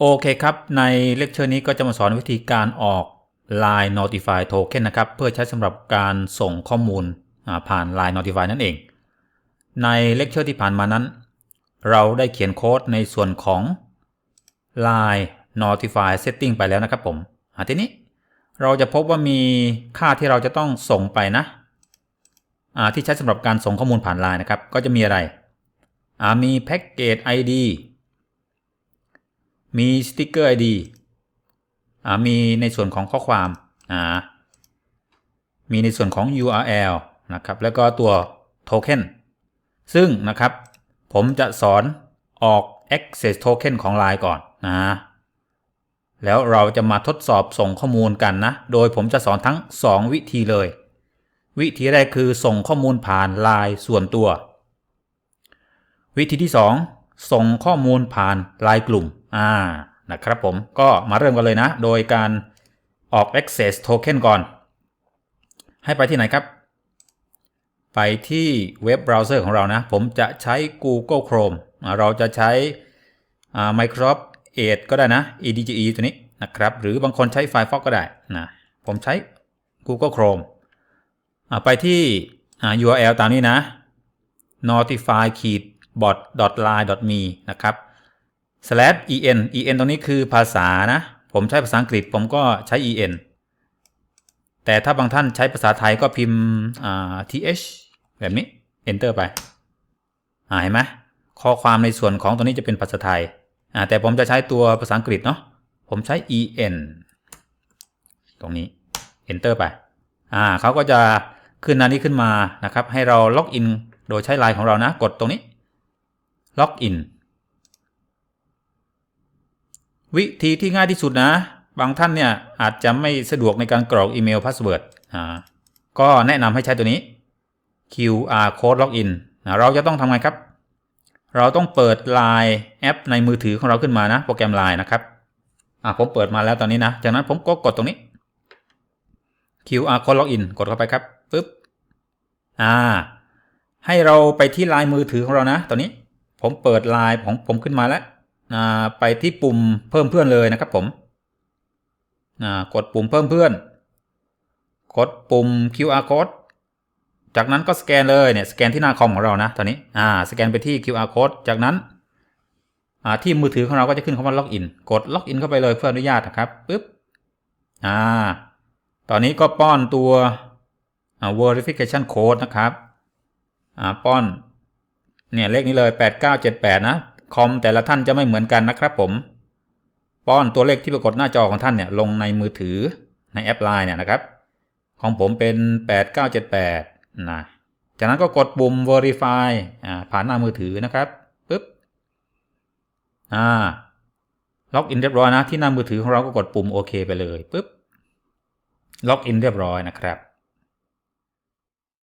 โอเคครับ ในเลคเชอร์นี้ก็จะมาสอนวิธีการออก Line Notify Token นะครับ เพื่อใช้สำหรับการส่งข้อมูลผ่าน Line Notify นั่นเอง ในเลคเชอร์ที่ผ่านมานั้น เราได้เขียนโค้ดในส่วนของ Line Notify Setting ไปแล้วนะครับผมทีนี้เราจะพบว่ามีค่าที่เราจะต้องส่งไปนะที่ใช้สำหรับการส่งข้อมูลผ่าน Line นะครับ ก็จะมีอะไรมี Package ID มีสติกเกอร์ ID อ่ามีในส่วนของข้อความอ่ามีในส่วนของ URL นะครับแล้วก็ตัวโทเค็นซึ่งนะครับผมจะสอนออก Access Token ของ Line ก่อนนะแล้วเราจะมาทดสอบส่งข้อมูลกันนะ โดยผมจะสอนทั้ง 2 วิธีเลย วิธีแรกคือส่งข้อมูลผ่าน Line ส่วนตัว วิธีที่ 2 ส่งข้อมูลผ่าน Line กลุ่ม อ่านะครับผมก็มาเริ่มกันเลยนะ โดยการออก Access Token ก่อน ให้ไปที่ไหนครับ ไปที่เว็บเบราว์เซอร์ของเรานะ ผมจะใช้ Google Chrome เราจะใช้ Microsoft Edge ก็ได้นะ EDGE ตัวนี้นะครับ หรือบางคนใช้ Firefox ก็ได้นะผมใช้ Google Chrome ไปที่ URL ตามนี้นะ notify bot line me นะครับ slash en en ตรงนี้คือภาษานะ ผมใช้ภาษาอังกฤษผมก็ใช้ en แต่ถ้าบางท่านใช้ภาษาไทยก็พิมพ์ th แบบนี้ enter ไปเห็นไหมข้อความในส่วนของตัวนี้จะเป็นภาษาไทย แต่ผมจะใช้ตัวภาษาอังกฤษเนาะผมใช้ en ตรงนี้ enter ไปเขาก็จะขึ้นหน้านี้ขึ้นมานะครับ ให้เราล็อกอินโดยใช้ไลน์ของเรานะ กดตรงนี้ล็อกอิน วิธีที่ง่ายที่สุดนะ บางท่านเนี่ยอาจจะไม่สะดวกในการกรอกอีเมลพาสเวิร์ดอ่าก็แนะนำให้ใช้ตัวนี้ QR code login นะเราจะต้องทำไงครับ เราต้องเปิด Line แอปในมือถือของเราขึ้นมานะ โปรแกรม Line นะครับอ่าผมเปิดมาแล้วตอนนี้นะ จากนั้นผมก็กดตรงนี้ QR code login กดเข้าไปครับปึ๊บอ่า ให้เราไปที่ไลน์มือถือของเรานะ ตอนนี้ ผมเปิดไลน์ของผมขึ้นมาแล้ว ไปที่ปุ่มเพิ่มเพื่อนเลยนะครับผมกดปุ่มเพิ่มเพื่อน กดปุ่ม QR code จากนั้นก็สแกนเลยเนี่ยสแกนที่หน้าคอมของเรานะตอนนี้อ่าสแกนไปที่ QR code จากนั้นอ่าที่มือถือของเราก็จะขึ้นคำว่าล็อกอินกดล็อกอินเข้าไปเลยเพื่ออนุญาตนะครับปึ๊บอ่าตอนนี้ก็ป้อนตัวอ่า verification code นะครับอ่าป้อนเนี่ยเลขนี้เลย 8978 นะ คอมแต่ละท่านจะไม่เหมือนกันนะครับผม ป้อนตัวเลขที่ปรากฏหน้าจอของท่านเนี่ยลงในมือถือในแอป Line เนี่ยนะครับ ของผมเป็น 8978นะจากนั้นก็กดปุ่ม verify อ่าผ่านหน้ามือถือนะครับปึ๊บอ่าล็อกอินเรียบร้อยนะที่หน้ามือถือของเราก็กดปุ่มโอเคไปเลยปึ๊บล็อกอินเรียบร้อยนะครับ